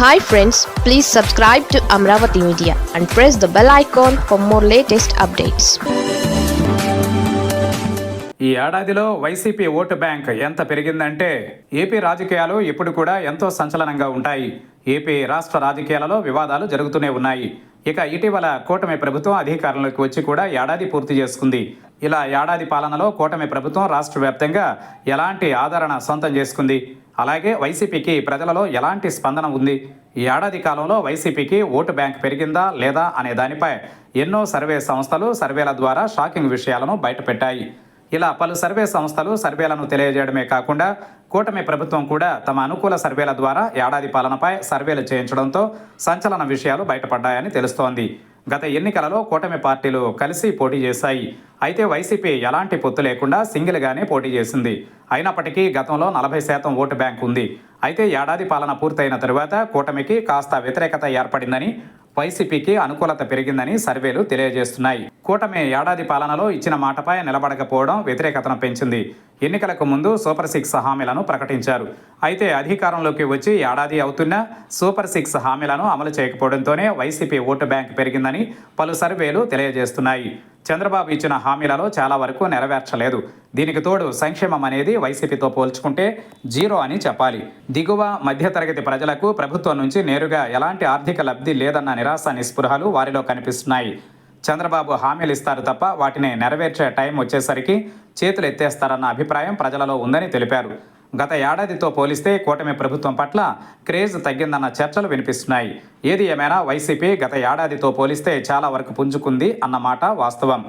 Hi friends please subscribe to Amaravati media and press the bell icon for more latest updates ఈ ఏడాదిలో YCP vote bank ఎంత పెరిగిందంటే AP రాజకీయాలు ఇప్పుడు కూడా ఎంతో సంచలనంగా ఉంటాయి. ఏపీ రాష్ట్ర రాజకీయాలలో వివాదాలు జరుగుతూనే ఉన్నాయి. ఇక ఇటీవల కూటమి ప్రభుత్వం అధికారంలోకి వచ్చి కూడా ఏడాది పూర్తి చేసుకుంది. ఇలా ఏడాది పాలనలో కూటమి ప్రభుత్వం రాష్ట్ర వ్యాప్తంగా ఎలాంటి ఆదరణ సొంతం చేసుకుంది? అలాగే వైసీపీకి ప్రజలలో ఎలాంటి స్పందన ఉంది? ఈ ఏడాది కాలంలో వైసీపీకి ఓటు బ్యాంక్ పెరిగిందా లేదా అనే దానిపై ఎన్నో సర్వే సంస్థలు సర్వేల ద్వారా షాకింగ్ విషయాలను బయటపెట్టాయి. ఇలా పలు సర్వే సంస్థలు సర్వేలను తెలియజేయడమే కాకుండా కూటమి ప్రభుత్వం కూడా తమ అనుకూల సర్వేల ద్వారా ఏడాది పాలనపై సర్వేలు చేయించడంతో సంచలన విషయాలు బయటపడ్డాయని తెలుస్తోంది. గత ఎన్నికలలో కూటమి పార్టీలు కలిసి పోటీ చేశాయి. అయితే వైసీపీ ఎలాంటి పొత్తు లేకుండా సింగిల్గానే పోటీ చేసింది. అయినప్పటికీ గతంలో నలభై శాతం ఓటు బ్యాంక్ ఉంది. అయితే ఏడాది పాలన పూర్తయిన తరువాత కూటమికి కాస్త వ్యతిరేకత ఏర్పడిందని వైసీపీకి అనుకూలత పెరిగిందని సర్వేలు తెలియజేస్తున్నాయి. కూటమి ఏడాది పాలనలో ఇచ్చిన మాటపై నిలబడకపోవడం వ్యతిరేకతను పెంచింది. ఎన్నికలకు ముందు సూపర్ సిక్స్ హామీలను ప్రకటించారు. అయితే అధికారంలోకి వచ్చి ఏడాది అవుతున్నా సూపర్ సిక్స్ హామీలను అమలు చేయకపోవడంతోనే వైసీపీ ఓటు బ్యాంక్ పెరిగిందని పలు సర్వేలు తెలియజేస్తున్నాయి. చంద్రబాబు ఇచ్చిన హామీలలో చాలా వరకు నెరవేర్చలేదు. దీనికి తోడు సంక్షేమం అనేది వైసీపీతో పోల్చుకుంటే జీరో అని చెప్పాలి. దిగువ మధ్యతరగతి ప్రజలకు ప్రభుత్వం నుంచి నేరుగా ఎలాంటి ఆర్థిక లబ్ధి లేదన్న నిరాశ నిస్పృహలు వారిలో కనిపిస్తున్నాయి. చంద్రబాబు హామీలు ఇస్తారు తప్ప వాటిని నెరవేర్చే టైం వచ్చేసరికి చేతులు ఎత్తేస్తారన్న అభిప్రాయం ప్రజలలో ఉందని తెలిపారు. గత ఏడాదితో పోలిస్తే కూటమి ప్రభుత్వం పట్ల క్రేజ్ తగ్గిందన్న చర్చలు వినిపిస్తున్నాయి. ఏది ఏమైనా వైసీపీ గత ఏడాదితో పోలిస్తే చాలా వరకు పుంజుకుంది అన్నమాట వాస్తవం.